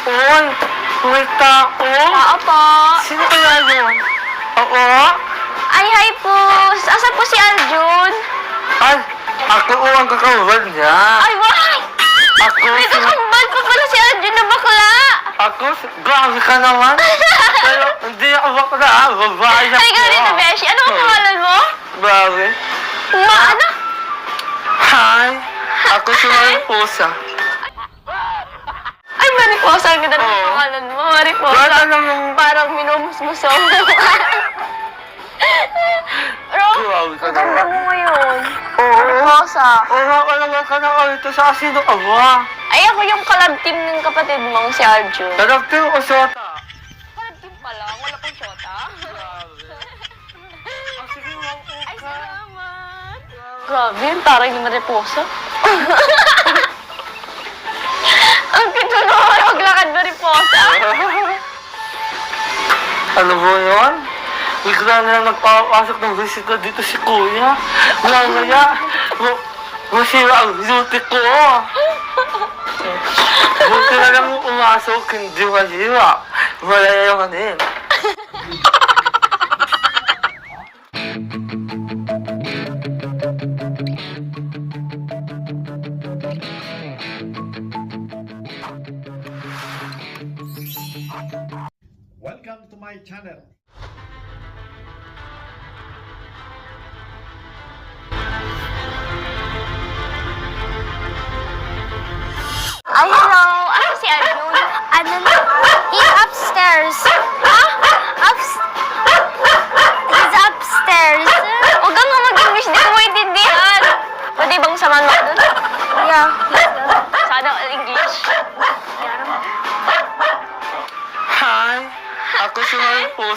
Uy, may tao. Oo po. Sino kaya yun? Oo? Ay, hi po. Asan po si Aljun? Ay, ako o ang kakawal niya. Ay, why? Ako, May si... kakambal pa pala si Aljun na bakla. Ako, si... Grabe ka naman. Pero hindi ako bakla, ah. Babae ako. Halika dito, Beshi. Ano ang pangalan mo? Grabe. Ma, ano? Hi. Ako si Mariposa. Ay, Mariposa. Ang ganda ng pangalan mo. Mariposa. Lang yung... Parang minumusmuso. Pero, Grabe ka ang ganda naman. mo ngayon. Oo. Mariposa. Oo, ka naman ka na ito sa asino ka ba? Ay, ako yung collab team ng kapatid mong si Arjun. Darapte o sota? Collab team pala? Wala pong shota? Grabe. Oh, sige, ma'am. Ay, salamat. Grabe, yung taray ni Mariposa. Ang cute mo naman maglakad, Mariposa. Ano mo yun? Bigla na lang nagpapasok ng bisita dito si Kuya. Mamaya, ma- masira ang beauty ko. Buti na lang umasok, hindi masira. Malayayaman din. Welcome to my channel. Ay, hello. Ano si Arjun? Ano na? He's upstairs.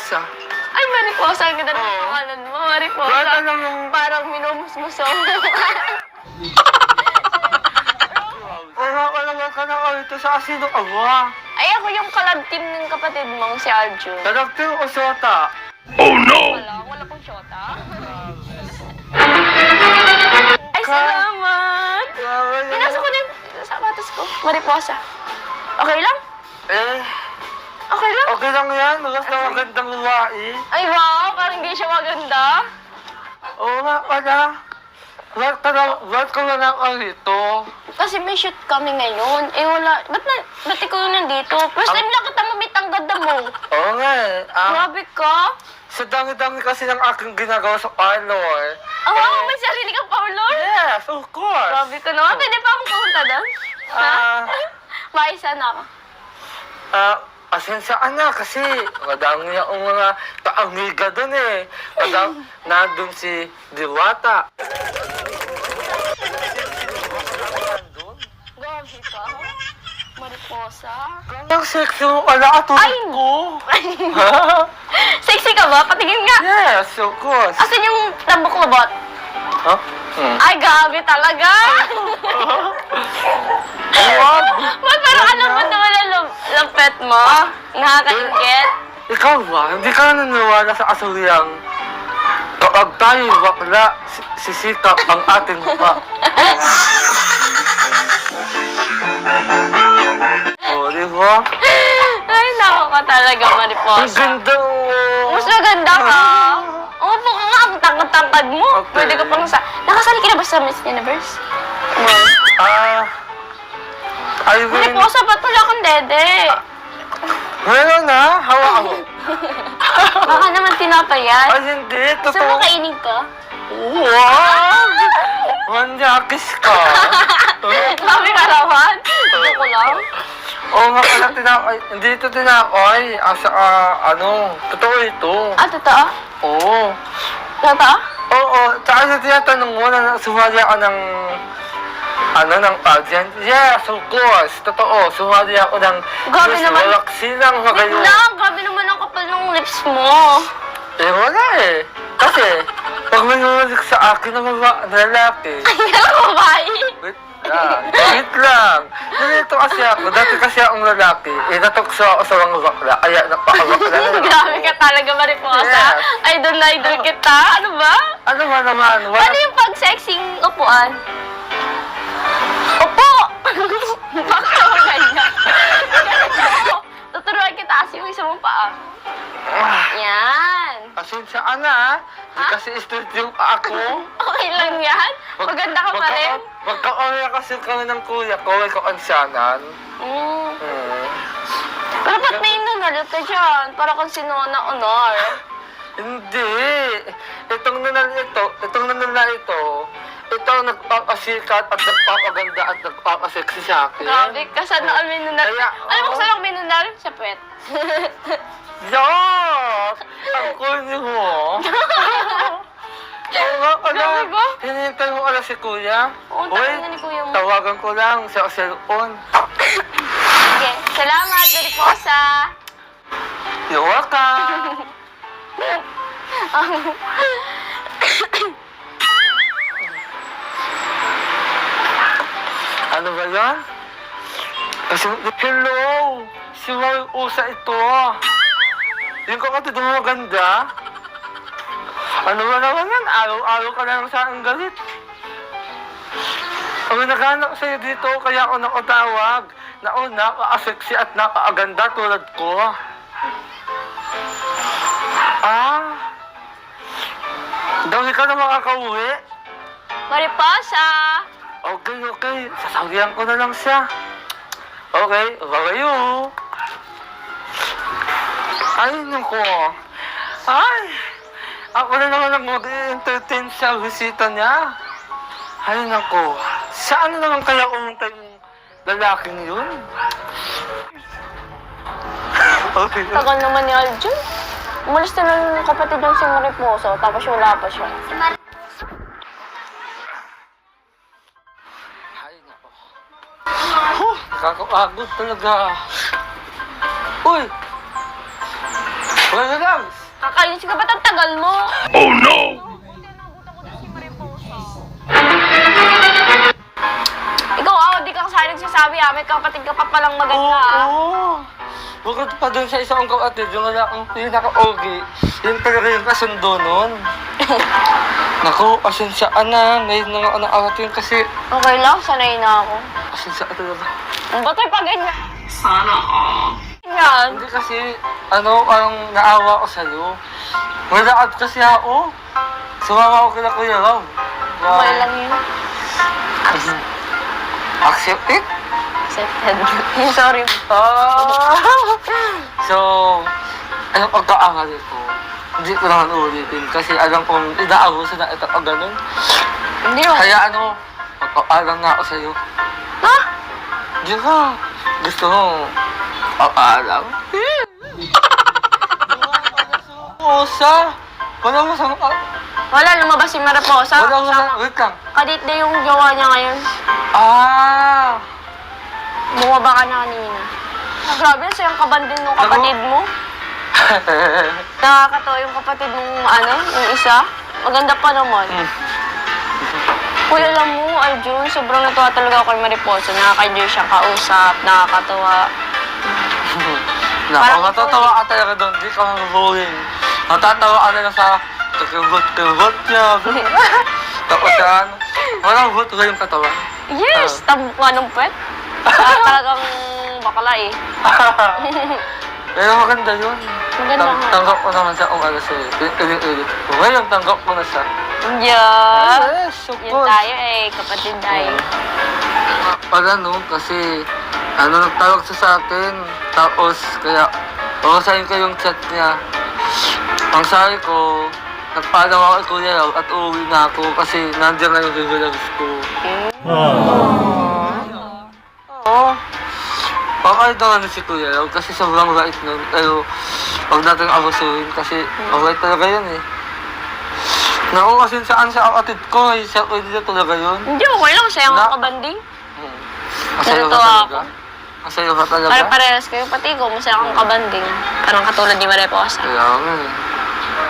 Mariposa. Ay, Mariposa. Ang ganda ng Oo. pangalan mo. Mariposa. Bata lang yung... Parang minumusmuso. Oo, ka naman ka na ito sa asino ka ba? Ay, ako yung collab team ng kapatid mong si Arjun. Darapte o sota? Wala, wala pong shota. Ay, salamat! Pinasok ko na yung sapatos ko. Mariposa. Okay lang? Eh, Okay lang? okay lang yan. Basta magandang luwain. Ay, wow! Parang hindi siya maganda. Oo nga pala. Ba't ka na, ba't ka na lang rito? Kasi may shoot kami ngayon. Eh, wala. Ba't, na, ba't ikaw nandito? First time lang kita mamit ang ganda mo. Oo nga eh. Ah, Grabe ka. sa dami-dami kasi ng aking ginagawa sa parlor. Oh, wow, may sarili kang parlor? Yes, of course. Grabe ka naman. Pwede pa akong pumunta doon? Ah. Maisa na ako. Ah, asensaan na kasi madami akong mga kaamiga doon eh. Madam, nandun si Diwata. Grabe ka. Mariposa. Ang sexy mo pala at Ay! ko. Ha? Sexy ka ba? Patingin nga. Yes, of course. Asan yung tambok lobot? Huh? Hmm. Ay, grabe talaga! Wag! Ba't parang alam mo na wala lam- lampet mo? Nakakaingit? Ikaw ba? Hindi ka na naniniwala sa asuriang kapag tayo bakla, si- sisikap ang ating mukha. oh, di ba? Ay, nako ka talaga, Ang Mariposa. ganda mo! Mas maganda ka. Ang tangkad-tangkad mo. Okay. Pwede ka pang sa... Nakasali ka na ba sa Miss Universe? No. Ah, I will... Mariposa, ba't wala kang dede? Meron na, hawak mo. Baka naman tinapayan. Ay, hindi, Gusto mo totoo. kainin ka? Wow! Manyakis ka. Sabi ka naman. Gusto ko lang. Oo nga pala. Hindi ito tinakay. Asa, ah, ano, totoo ito. Ah, totoo? Oo. Totoo? Oo, tsaka sa tinatanong mo na sumali ako ng, ano, ng pageant. Yes, of course. Totoo, sumali ako ng Grabe Miss naman. Waraksinang Wait Magayon. lang, grabe naman ang kapal ng lips mo. Eh, wala eh. Kasi, pag may numulik sa akin ng mga lalaki, Ay, ano babae? wait lang. Wait lang. Nalito kasi ako. Dati kasi akong lalaki. Eh, natukso ako sa mga bakla. Kaya napakabakla na lang. Grabe ka talaga, Mariposa. Yes. Idol na idol ano? kita. Ano ba? Ano ba naman? Wala. Paano yung pag-sexing upuan? Upo! Bakit ako ganyan? Tuturuan kita kasi yung isa mong paa. Ah. Yan. Pasensya ka na, ah. Di kasi studio pa ako. Okay lang yan. Maganda ka pa rin. Magka-area kasi kami ng kuya ko, may kaansanan. Mm. Hmm. Pero ba't may nunal ka dyan? Para kang sinuna honor. Hindi. Itong nanal ito, itong nanal na ito, ito ang nagpapasikat at nagpapaganda at nagpapaseksi sa akin. Grabe, kasana may nunal. Kaya, Alam mo oo. kung saan ako may nunal? Sa puwet. Yes! Ang cool niyo Oo nga, ala. Grabe ba? Hinihintay mo ala si kuya. Oo, tagal na ni kuya mo. tawagan ko lang sa cellphone. Sige, salamat, Mariposa. You're welcome. ano ba yan? Kasi, hello! Si Mami Usa ito. Yung kapatid mo maganda. Ano ba naman yan? Araw-araw ka lang sa aking galit. Ang naghanap sa'yo dito, kaya ako nakatawag. Na oh, napaka-sexy at napakaganda tulad ko. Ah! Daw ka na makakauwi. Mariposa! Okay, okay. Sasabihan ko na lang siya. Okay, bye-bye. Ay, naku. Ay, ako na naman ang mag-entertain sa bisita niya. Ay, naku. Saan na naman kaya umunta yung lalaking yun? Okay. Tagal naman ni Aljun. Umalis na lang yung kapatid ng si Mariposa, tapos wala pa siya. Ay, nako. Huh, kakapagod talaga. Uy! Wala lang! Kakainis ka ba't ang tagal mo? Ikaw, ah, di ka kasi nagsasabi, ah, may kapatid ka pa palang maganda, ah. Oo! Bukod pa dun sa isang kapatid, yung wala akong pinaka-ogi, yun talaga yung kasundo nun. Naku, asensyaan na. Ngayon na nga ako nakarating kasi Okay lang, sanay na ako. asensyaan talaga. Ang ba't pa ganyan? Sana Ganyan. Hindi kasi, ano, parang naawa ko sa'yo. Malakad kasi ako. Sumama ko kila Kuya Rob. Okay lang yun. Accept it? Accepted. Sorry. Ah! so, ano pagkaangali ko? Hindi ko naman ulitin kasi alam kong inaabuso na ito pag ganun. Hindi naman. Kaya ano, magpapaalam na ako sa'yo. Ha? Di ba? Gusto mo, papaalam? Pusa! Wala mo sa mukha. Wala, lumabas si Mariposa. Wala mo sa... Wait lang. Kadit na yung jowa niya ngayon. Ah! Bumaba ka na kanina. Ah, grabe, sa yung kabandin ng kapatid mo. Nakakatawa yung kapatid ng ano, yung isa. Maganda pa naman. Hmm. Kuya, alam mo, Arjun, sobrang natuwa talaga ako kay Mariposa. Nakaka-enjoy siyang kausap, nakakatawa. Naku, Parang matatawa ka talaga doon. Di ka mabubuhin. Matatawa ka na sa kagugot-kagugot niya. Tapos sa ano, walang buto yung katawan. Yes, nga ng pet. Ah, talagang bakla eh. Pero maganda yun. Maganda nga. tanggap ko naman siya kung ano siya. eh. Pilit-pilit ko. Ngayon, tanggap ko na siya. Yeah. Yes, of Yun course. tayo eh, kapatid tayo. Pag ano, kasi ano, nagtawag siya sa akin. Tapos, kaya, bawasahin ko yung chat niya. Ang sabi ko, nagpaalam ako kay Kuya Raw at uuwi na ako kasi nandiyan na yung regulars ko. Oo. Pakahit naman si Kuya Raw kasi sobrang bait nun. Pero, huwag natin abusuhin kasi mabait talaga yun eh. Naku, kasi saan sa kapatid ko, eh, siya pwede na talaga yun. Hindi, okay lang. Saya Na- nga kabanding. Hmm. Masaya ka Natutuwa talaga? ako. Masaya ka talaga? Pare-parehas kayo, pati ko, masaya kang kabanding. Parang katulad ni Mariposa. Kaya nga eh.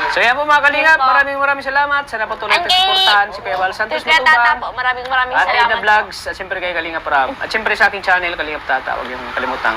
So yan po mga kalingap, po. maraming maraming salamat. Sana patuloy And natin kay- suportahan si Kuya Val Santos Kaya tata Matubang. po, maraming maraming At Edna salamat. Vlogs, at siyempre kay Kalingap Rab. At siyempre sa ating channel, Kalingap Tata, huwag yung kalimutan.